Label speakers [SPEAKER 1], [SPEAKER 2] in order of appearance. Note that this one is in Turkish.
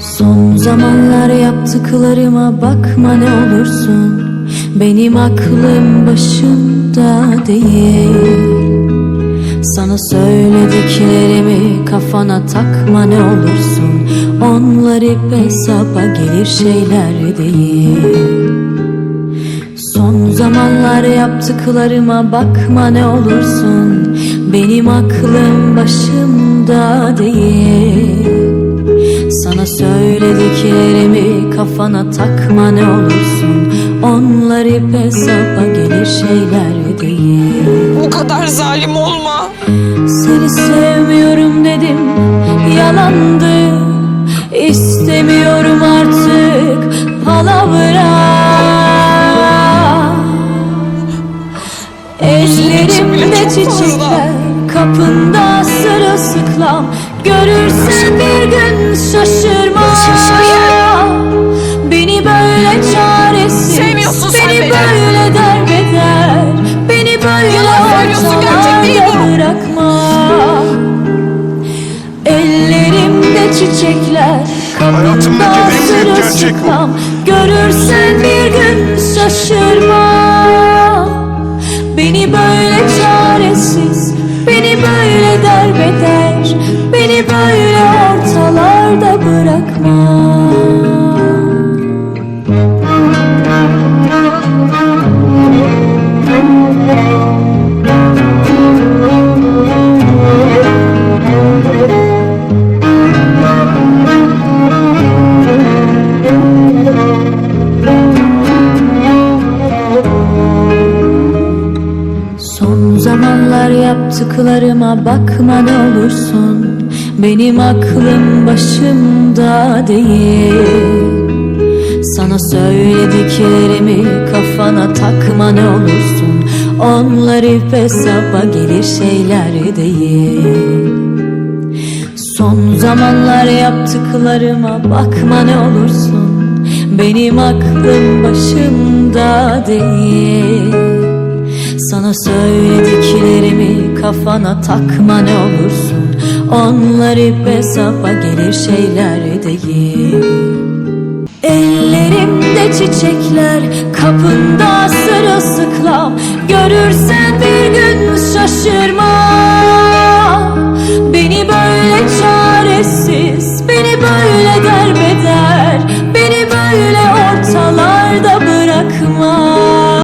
[SPEAKER 1] Son zamanlar yaptıklarıma bakma ne olursun. Benim aklım başımda değil. Sana söylediklerimi kafana takma ne olursun. Onlar hep hesaba gelir şeyler değil. Son zamanlar yaptıklarıma bakma ne olursun. Benim aklım başımda değil Sana söylediklerimi kafana takma ne olursun. Onlar hep hesaba gelir şeyler değil.
[SPEAKER 2] Bu kadar zalim olma.
[SPEAKER 1] Seni sevmiyorum dedim yalandı. İstemiyorum artık palavra Ellerimde çiçekler kapında sırılsıklam. Görürsen çiçekler
[SPEAKER 3] Hayatımdaki en büyük gerçek
[SPEAKER 1] sırılsıklam Görürsen bir gün şaşırma Beni böyle çaresiz Beni böyle derbeder Beni böyle yaptıklarıma bakma ne olursun. Benim aklım başımda değil. Sana söylediklerimi kafana takma ne olursun. Onlar hep hesaba gelir şeyler değil. Son zamanlar yaptıklarıma bakma ne olursun. Benim aklım başımda değil. Sana söylediklerimi kafana takma ne olursun. Onlar hep hesaba gelir şeyler değil. Ellerimde çiçekler Görürsen